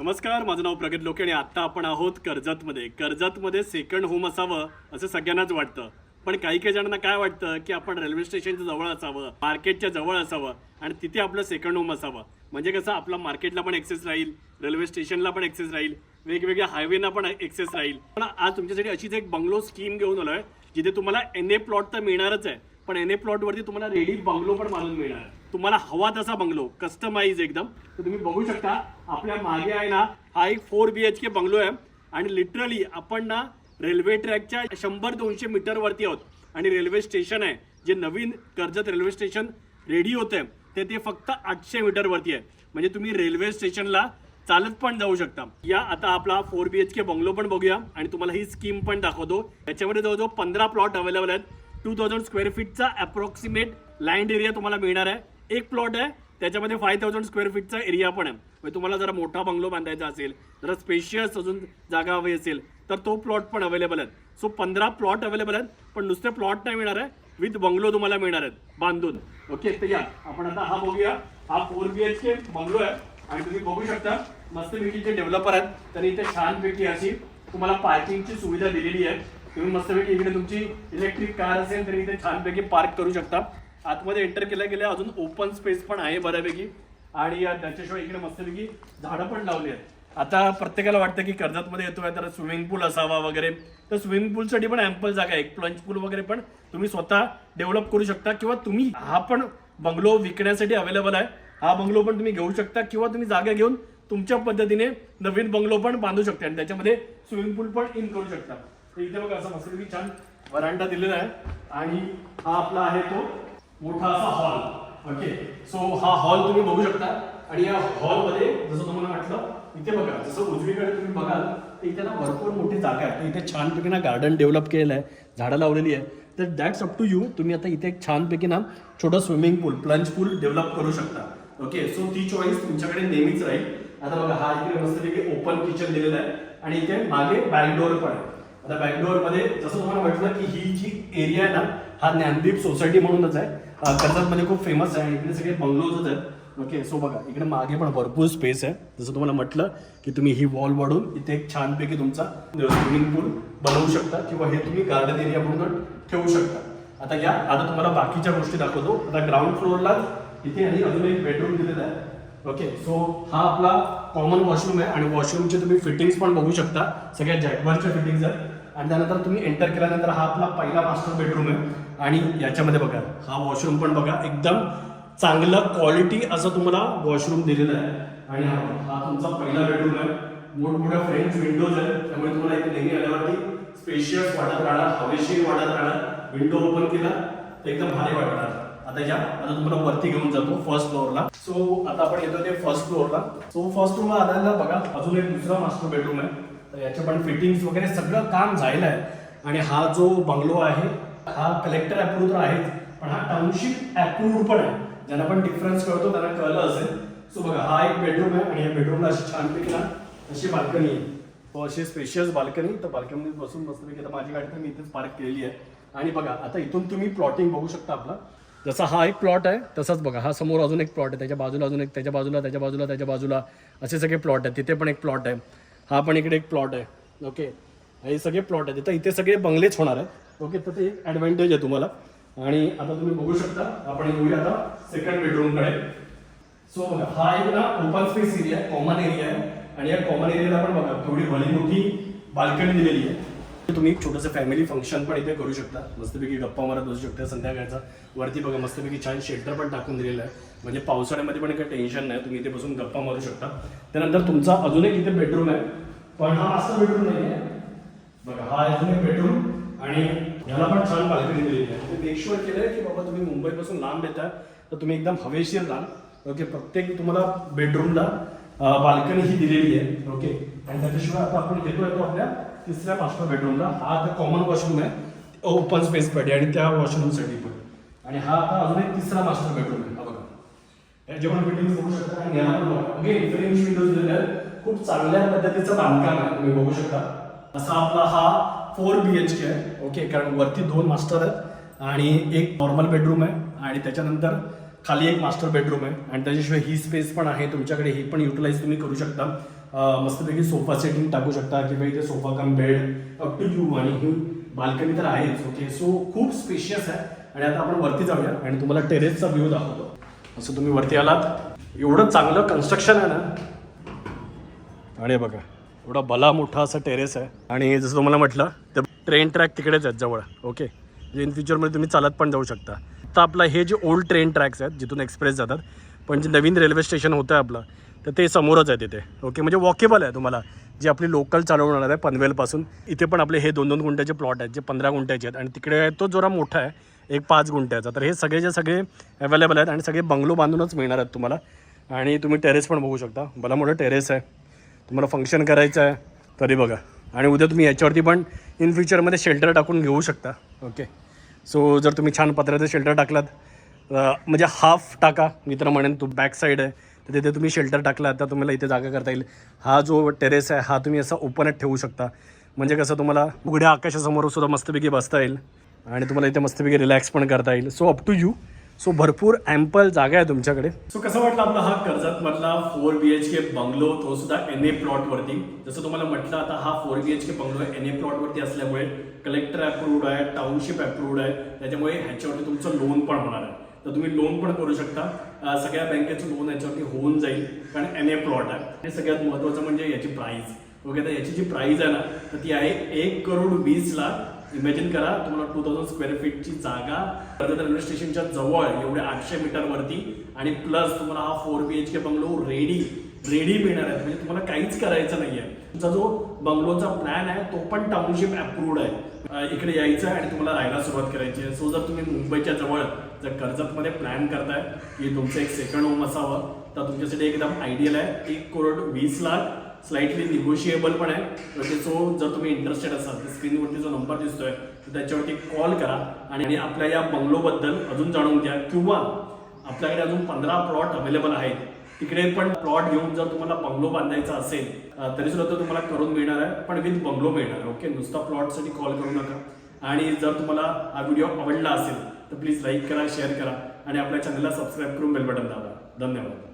नमस्कार माझं नाव प्रगत लोके आणि आत्ता आपण आहोत कर्जतमध्ये. कर्जतमध्ये सेकंड होम असावं असं सगळ्यांनाच वाटतं. पण काही काही जणांना काय वाटतं की आपण रेल्वे स्टेशनच्या जवळ असावं मार्केटच्या जवळ असावं आणि तिथे आपलं सेकंड होम असावं. म्हणजे कसं आपला मार्केटला पण एक्सेस राहील रेल्वे स्टेशनला पण एक्सेस राहील वेगवेगळ्या हायवेना पण एक्सेस राहील. पण आज तुमच्यासाठी अशीच एक बंगलो स्कीम घेऊन आलो आहे जिथे तुम्हाला एन ए प्लॉट तर मिळणारच आहे. पण एन ए प्लॉटवरती तुम्हाला रेडी बंगलो पण बांधून मिळणार. तुम्हाला हवा तसा बंगलो कस्टमाइज एकदम. तर तुम्ही बघू शकता आपल्या मागे आहे ना हा एक four B H K bungalow आहे. आणि लिटरली आपण ना रेल्वे ट्रॅकच्या शंभर दोनशे मीटर वरती आहोत. आणि रेल्वे स्टेशन आहे. जे नवीन कर्जत रेल्वे स्टेशन रेडी होते ते ते फक्त आठशे मीटर वरती आहे. म्हणजे तुम्ही रेल्वे स्टेशनला चालत पण जाऊ शकता. या आता आपला four B H K bungalow पण बघूया. आणि तुम्हाला ही स्कीम पण दाखवतो. याच्यामध्ये जवळजवळ पंधरा प्लॉट अवेलेबल आहेत. टू थाउजंड स्क्वेअर फीटचा अप्रॉक्सिमेट लँड एरिया तुम्हाला मिळणार आहे. एक प्लॉट आहे त्याच्यामध्ये फाय थाउजंड स्क्वेअर फीटचा एरिया पण आहे. म्हणजे तुम्हाला जरा मोठा बंगलो बांधायचा असेल जरा स्पेशियस अजून जागा हवी असेल तर तो प्लॉट पण अवेलेबल आहेत सो पंधरा प्लॉट अवेलेबल आहेत पण नुसते प्लॉट नाही मिळणार आहे विथ बंगलो तुम्हाला मिळणार आहेत बांधून. ओके तर या आपण आता हा बघूया. हा four B H K bungalow आहे आणि तुम्ही बघू शकता मस्तपैकी जे डेव्हलपर आहेत त्यांनी इथे छानपैकी अशी तुम्हाला पार्किंगची सुविधा दिलेली आहे. तुम्ही मस्तपैकी इकडे तुमची इलेक्ट्रिक कार असेल तरी इथे छानपैकी पार्क करू शकता. आतमध्ये एंटर केल्या गेल्या अजून ओपन स्पेस पण आहे बऱ्यापैकी. आणि त्याच्याशिवाय इकडे मस्तपैकी झाडं पण लावली आहेत. आता प्रत्येकाला वाटतं की कर्जतमध्ये येतोय तर स्विमिंग पूल असावा वगैरे. तर स्विमिंग पूलसाठी पण ॲम्पल जागा आहे एक प्लंच पूल वगैरे पण तुम्ही स्वतः डेव्हलप करू शकता. किंवा तुम्ही हा पण बंगलो विकण्यासाठी अवेलेबल आहे. हा बंगलो पण तुम्ही घेऊ शकता किंवा तुम्ही जागा घेऊन तुमच्या पद्धतीने नवीन बंगलो पण बांधू शकता. आणि त्याच्यामध्ये स्विमिंग पूल पण इन करू शकता. तर इथे बघा असं मस्तपैकी छान वरांडा दिलेला आहे. आणि हा आपला आहे तो मोठा असा हॉल ओके सो हा हॉल तुम्ही बघू शकता. आणि या हॉलमध्ये जसं तुम्हाला म्हटलं इथे बघा जसं उजवीकडे तुम्ही बघाल तर इथे ना भरपूर मोठी जागा आहे. इथे छानपैकी ना गार्डन डेव्हलप केलेलं आहे. झाडं लावलेली आहे. तर दॅट्स अप टू यू तुम्ही आता इथे एक छानपैकी ना छोटं स्विमिंग पूल प्लंच पूल डेव्हलप करू शकता. ओके सो ती चॉईस तुमच्याकडे नेहमीच राहील. आता बघा हा इकडे मस्तपैकी ओपन किचन दिलेला आहे. आणि इथे मागे बॅकडोअर पण आहे. आता बँगलोरमध्ये जसं तुम्हाला म्हटलं की ही जी एरिया आहे ना हा ज्ञानदीप सोसायटी म्हणूनच आहे. कर्जतमध्ये म्हणजे खूप फेमस आहे. इकडे सगळे बंगलोजच आहेत. ओके सो बघा इकडे मागे पण भरपूर स्पेस आहे. जसं तुम्हाला म्हटलं की तुम्ही ही वॉल वाढून इथे एक छानपैकी तुमचा स्विमिंग पूल बनवू शकता किंवा हे तुम्ही गार्डन एरिया म्हणून ठेवू शकता. आता या आता तुम्हाला बाकीच्या गोष्टी दाखवतो. आता ग्राउंड फ्लोअरला इथे आणि अजून एक बेडरूम दिलेला आहे. ओके सो हा आपला कॉमन वॉशरूम आहे आणि वॉशरूमचे तुम्ही फिटिंग्स पण बघू शकता. सगळ्या जॅकवरच्या फिटिंग्स आहेत. आणि त्यानंतर तुम्ही एंटर केल्यानंतर हा आपला पहिला मास्टर बेडरूम आहे. आणि याच्यामध्ये बघा हा वॉशरूम पण बघा एकदम चांगलं क्वालिटी असं तुम्हाला वॉशरूम दिलेलं आहे. आणि हा हा तुमचा पहिला बेडरूम आहे. मोठमोठ्या फ्रेंच विंडोज आहेत. त्यामुळे तुम्हाला इथे नेहमी आल्यावरती स्पेशियस वाटत राहणार हवेशीर वाटत राहणार. विंडो ओपन केला तर एकदम भारी वाटणार. आता या आता तुम्हाला वरती घेऊन जातो फर्स्ट फ्लोअरला सो आता आपण येतो ते फर्स्ट फ्लोअरला सो फर्स्ट फ्लोअरला आल्याला बघा अजून एक दुसरा मास्टर बेडरूम आहे. तर याच्या पण फिटिंग्स वगैरे सगळं काम झालेलं आहे. आणि हा जो बंगलो आहे हा कलेक्टर अप्रूव्ह तर आहेच पण हा टाउनशिप अप्रूव्ड पण आहे. ज्यांना पण डिफरन्स कळतो त्यांना कळलं असेल. सो बघा हा एक बेडरूम आहे आणि या बेडरूमला अशी छानपैकी ना अशी बाल्कनी आहे. तो अशी स्पेशियस बाल्कनी तर बाल्कनीत बसून मस्तपैकी आता माझी गाडी तर मी इथेच पार्क केलेली आहे. आणि बघा आता इथून तुम्ही प्लॉटिंग बघू शकता आपला. जसा हा एक प्लॉट आहे तसाच बघा. हा समोर अजून एक प्लॉट आहे त्याच्या बाजूला अजून एक त्याच्या बाजूला त्याच्या बाजूला त्याच्या बाजूला. असे सगळे प्लॉट आहेत. तिथे पण एक प्लॉट आहे. हा पण इकडे एक प्लॉट आहे. ओके हे सगळे प्लॉट आहेत. तर इथे सगळे बंगलेच होणार आहेत. ओके तर ते एक ॲडव्हान्टेज आहे तुम्हाला. आणि आता तुम्ही बघू शकता आपण येऊया आता सेकंड बेडरूमकडे सो हा एक ना ओपन स्पेस एरिया आहे कॉमन एरिया आहे. आणि या कॉमन एरियाला पण बघा थोडी भली मोठी बाल्कनी दिलेली आहे. तुम्ही एक छोटंसं फॅमिली फंक्शन पण इथे करू शकता. मस्तपैकी गप्पा मारत बसू शकता संध्याकाळचा. वरती बघा मस्तपैकी छान शेल्टर पण टाकून दिलेलं आहे. म्हणजे पावसाळ्यामध्ये पण काही टेन्शन नाही. तुम्ही इथे बसून गप्पा मारू शकता. त्यानंतर तुमचा अजून एक इथे बेडरूम आहे. पण हा असा बेडरूम नाही आहे. बघा हा अजून एक बेडरूम आणि ह्याला पण छान बाल्कनी दिलेली आहे. मेक शुअर केलंय की बाबा तुम्ही मुंबईपासून लांब येता तर तुम्ही एकदम हवेशीर लांब. ओके प्रत्येक तुम्हाला बेडरूमला बाल्कनी ही दिलेली आहे. ओके आणि त्याच्याशिवाय आता आपण घेतो येतो आपल्या तिसऱ्या मास्टर बेडरूमला हा आता कॉमन वॉशरूम आहे. ओपन स्पेस साठी आणि त्या वॉशरूमसाठी पण. आणि हा आता अजून एक तिसरा मास्टर बेडरूम आहे. हा बघा. याचे पण बघू शकता. आणि याला पण बघा. फ्रेंच विंडोज दिलेले आहेत. खूप चांगल्या पद्धतीचं बांधकाम आहे. तुम्ही बघू शकता. असा आपला हा फोर बी एच के आहे. ओके कारण वरती दोन मास्टर आहेत. आणि एक नॉर्मल बेडरूम आहे. आणि त्याच्यानंतर खाली एक मास्टर बेडरूम आहे. आणि त्याच्याशिवाय ही स्पेस पण आहे. तुमच्याकडे ही पण युटिलाइज तुम्ही करू शकता. मस्तपैकी सोफा सेटिंग टाकू शकता किंवा इथे sofa cum bed up to you आणि ही बाल्कनी तर आहेच ओके सो खूप स्पेशियस आहे. आणि आता आपण वरती जाऊया आणि तुम्हाला टेरेसचा व्ह्यू दाखवतो. असं तुम्ही वरती आलात. एवढं चांगलं कन्स्ट्रक्शन आहे ना? आणि बघा एवढा भला मोठा असा टेरेस आहे. आणि जसं तुम्हाला म्हटलं तर ट्रेन ट्रॅक तिकडेच आहेत जवळ ओके जे इन फ्युचरमध्ये तुम्ही चालत पण जाऊ शकता. तर आपलं हे जे ओल्ड ट्रेन ट्रॅक्स आहेत जिथून एक्सप्रेस जातात पण जे नवीन रेल्वे स्टेशन होतं आहे आपलं तर ते समोरच आहे तिथे. ओके म्हणजे वॉकेबल आहे तुम्हाला. जे आपली लोकल चालवणार आहे पनवेलपासून. इथे पण आपले हे दोन दोन गुंठ्याचे प्लॉट आहेत जे पंधरा गुंठ्याचे आहेत. आणि तिकडे तो जरा मोठा आहे एक पाच गुंठ्याचा. तर हे सगळे जे सगळे अवेलेबल आहेत आणि सगळे बंगलो बांधूनच मिळणार आहेत तुम्हाला. आणि तुम्ही टेरेस पण बघू शकता. भला मोठं टेरेस आहे. तुम्हाला फंक्शन करायचं आहे तरी बघा. आणि उद्या तुम्ही याच्यावरती पण इन फ्युचरमध्ये शेल्टर टाकून घेऊ शकता. ओके सो जर तुम्ही छान पत्र्याचं शेल्टर टाकलात म्हणजे हाफ टाका. मित्र म्हणेन तो बॅक साईड आहे. तर तिथे तुम्ही शेल्टर टाकला तर तुम्हाला इथे जागा करता येईल. हा जो टेरेस आहे हा तुम्ही असा ओपनच ठेवू शकता. म्हणजे कसं तुम्हाला उघड्या आकाशासमोर सुद्धा मस्तपैकी बसता येईल आणि तुम्हाला इथे मस्तपैकी रिलॅक्स पण करता येईल. So up to you so भरपूर ॲम्पल जागा आहे तुमच्याकडे. सो कसं वाटलं आपला हा कर्जत मधला four B H K bungalow तो सुद्धा एन ए प्लॉट वरती? जसं तुम्हाला म्हटलं आता हा four B H K bungalow N A plot वरती असल्यामुळे कलेक्टर अप्रूव्ड आहे टाउनशिप अप्रूव्ड आहे. त्याच्यामुळे ह्याच्यावरती तुमचं लोन पण होणार आहे. तर तुम्ही लोन पण करू शकता. सगळ्या बँकेचं लोन याच्यावरती होऊन जाईल कारण एन ए प्लॉट आहे. आणि सगळ्यात महत्त्वाचं म्हणजे याची प्राईज ओके तर याची जी प्राईज आहे ना तर ती आहे एक करोड वीस लाख. इमॅजिन करा तुम्हाला टू थाउजंड स्क्वेअर फीटची जागा कर्जत रेल्वे स्टेशनच्या जवळ एवढे आठशे मीटरवरती आणि प्लस तुम्हाला हा four B H K bungalow ready ready मिळणार आहे. म्हणजे तुम्हाला काहीच करायचं नाही आहे तुमचा जो बंगलोचा प्लॅन आहे तो पण टाउनशिप अप्रूव्ड आहे. इकडे यायचं आहे आणि तुम्हाला राहायला सुरुवात करायची आहे. सो जर तुम्ही मुंबईच्या जवळ जर कर्जतमध्ये प्लॅन करताय की तुमचं एक सेकंड होम असावं तर तुमच्यासाठी एकदम आयडियल आहे. एक करोड वीस लाख स्लाइटली निगोशिएबल पण आहे. ओके सो जर तुम्ही इंटरेस्टेड असाल तर स्क्रीनवरती जो नंबर दिसतोय तर त्याच्यावरती कॉल करा आणि आपल्या या बंगलोबद्दल अजून जाणून घ्या. किंवा आपल्याकडे अजून पंधरा प्लॉट अवेलेबल आहेत. तिकडे पण प्लॉट घेऊन जर तुम्हाला बंगलो बांधायचा असेल तरी सुद्धा तो तुम्हाला करून मिळणार आहे. पण विथ बंगलो मिळणार ओके नुसता प्लॉटसाठी कॉल करू नका. आणि जर तुम्हाला हा व्हिडिओ आवडला असेल तर प्लीज लाईक करा शेअर करा आणि आपल्या चॅनलला सबस्क्राईब करून बेल बटन दाबा. धन्यवाद.